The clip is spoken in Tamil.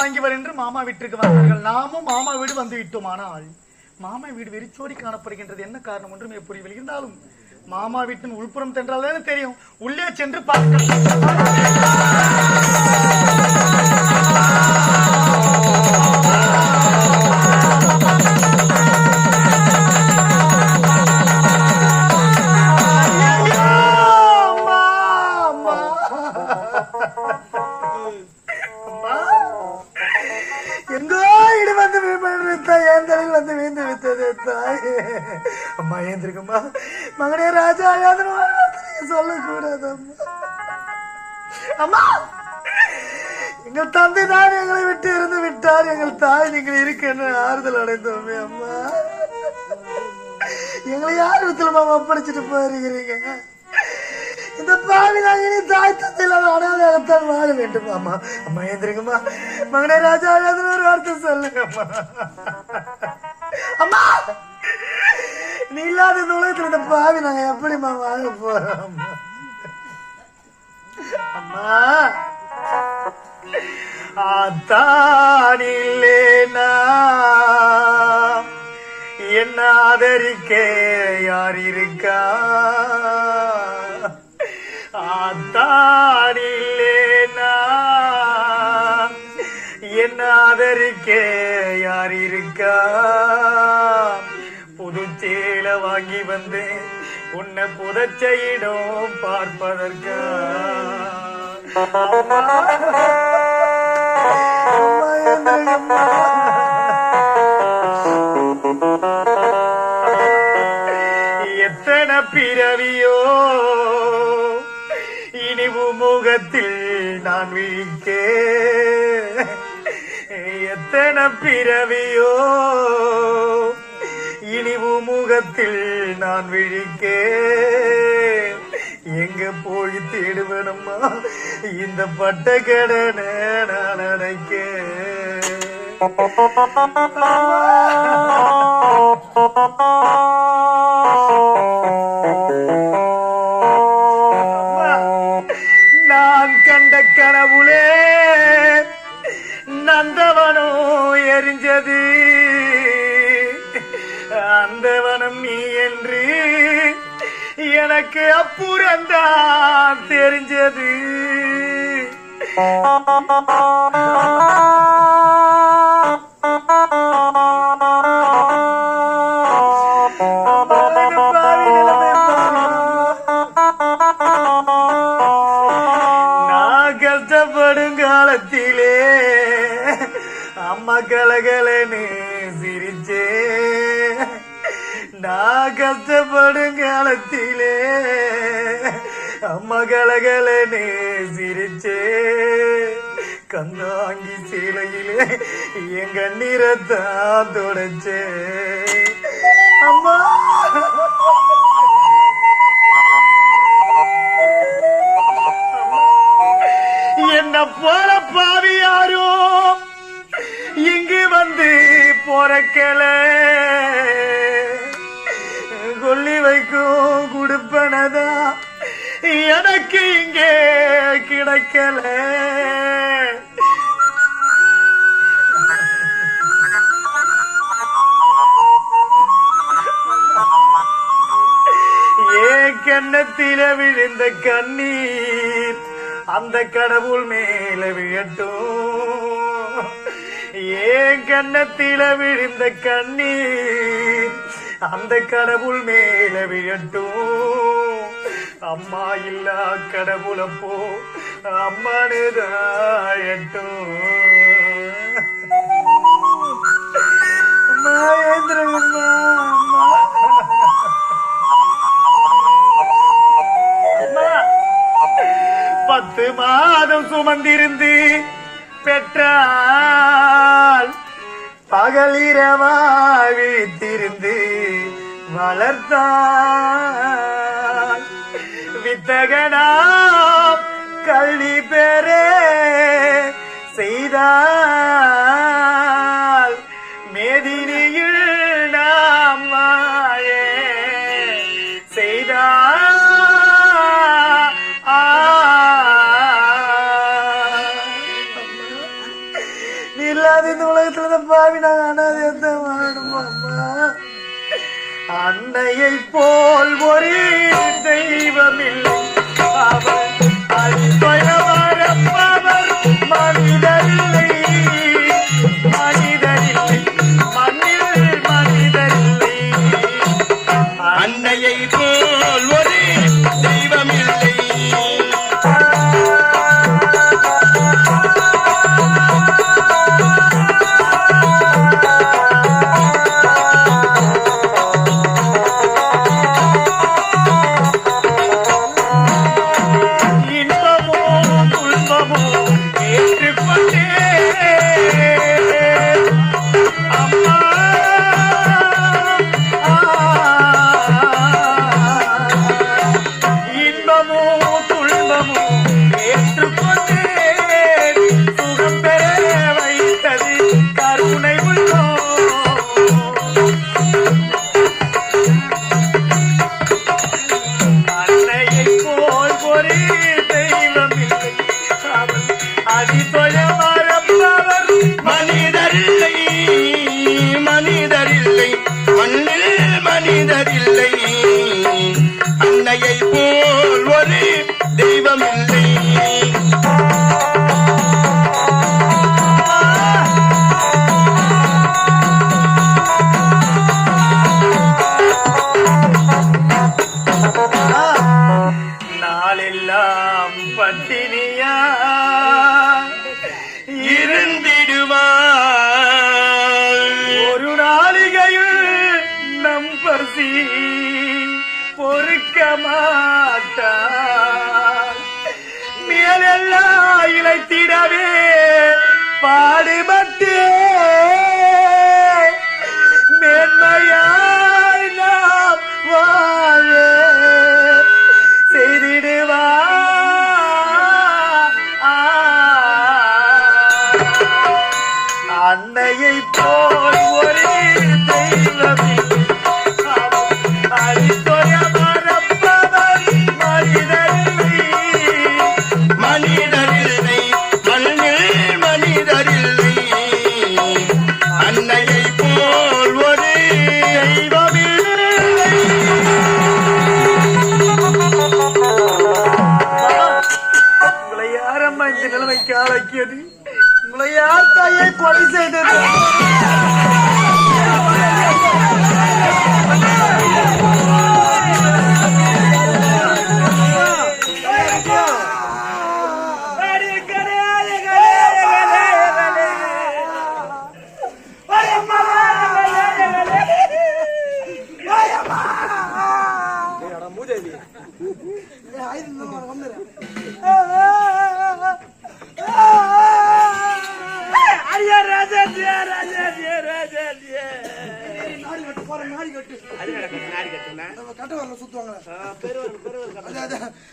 வாங்கி வர என்று மாமா வீட்டிற்கு வந்தார்கள். நாமும் மாமா வீடு வந்து விட்டோம். ஆனால் மாமா வீடு வெறிச்சோடி காணப்படுகின்றது. என்ன காரணம்? ஒன்றுமே புரியவில்லை. இருந்தாலும் மாமா வீட்டின் உள்புறம் சென்றால் தானே தெரியும். உள்ளே சென்று பார்க்க அம்மா ஏந்திருக்குமா மகனே ராஜா சொல்லக்கூடாது அம்மா அம்மா! எங்கள் தந்தை தான் எங்களை விட்டு இருந்து விட்டார். எங்கள் தாய் நீங்கள் இருக்க ஆறுதல் அடைந்தோமே அம்மா. எங்களை யார் வித்துல ஒப்படைச்சிட்டு போயிருக்கிறீங்க? இந்த பாவி நான் இனி தாய் தந்தையில அனாதையாகத்தான் வாழ வேண்டும் அம்மா. அம்மா ஏந்திருங்கம்மா. மகனே ராஜா அதுன்னு ஒரு வார்த்தை சொல்லுங்க அம்மா அம்மா! இல்லாத இந்த உலகத்துல இந்த பாவி நாங்க எப்படிமா வாழ போறோம்? அம்மா அம்மா ஆத்தானில்லேனா என்ன ஆதரிக்க யார் இருக்கா? ஆத்தானில்லேனா என்ன ஆதரிக்க யார் இருக்கா? சேல வாங்கி வந்தேன். உன்னை புதச்சையிடம் பார்ப்பதற்கா? எத்தனை பிறவியோ? இனிவு முகத்தில் நான் வீக்கே எத்தனை பிறவியோ? நேரத்தில் நான் விழிக்க எங்க போய் தேடுவேனம்மா? இந்த பட்ட கடனை நான் அடைக்க அந்தவனம் நீ என்று எனக்கு அப்புறந்தான் தெரிஞ்சது. நான் கஷ்டப்படும் காலத்திலே அம்மா கலகலனே நான் கஷ்டப்படும் காலத்திலே அம்மா கலகலன்னு சிரிச்சே. கண்ணாங்கி சீலையிலே என் கண்ணீரத்தான் தொடச்சே. அம்மா! எனக்கு இங்கே கிடைக்கல. கண்ணத்தில விழுந்த கண்ணீர் அந்த கடவுள் மேல விழட்டும்? ஏன் கண்ணத்தில விழுந்த கண்ணீர் அந்த கடவுள் மேல விழட்டும்? அம்மா இல்லா கடவுளப்போ அம்மானுதாயட்டும் அம்மா பத்து மாதம் சுமந்திருந்து பெற்றால் பகலிரவாய் வீத்திருந்து வளர்த்தான் வித்தகனாம் கல்வி பெற செய்தால் மேதினியில் நாம் வாழ. செய்தால் இல்லாத இந்த உலகத்துல பாவி நான் அனாதை வாடுமா அம்மா. அன்னையைப் போல் ஒரே தெய்வமில்லை. அவர் அரசி பொறுக்க மாட்டார் மேலெல்லாம் இழைத்திடவே பாடுபட்டு. மேன்மையா செய்தது உங்களை யார் தாயே கொலை செய்தது மூதேவி வந்துடுறேன் அது நடக்கும் நாரி கட்டுனா. நம்ம கட்ட வரல சுத்துவாங்க பெருவர் பெருவர்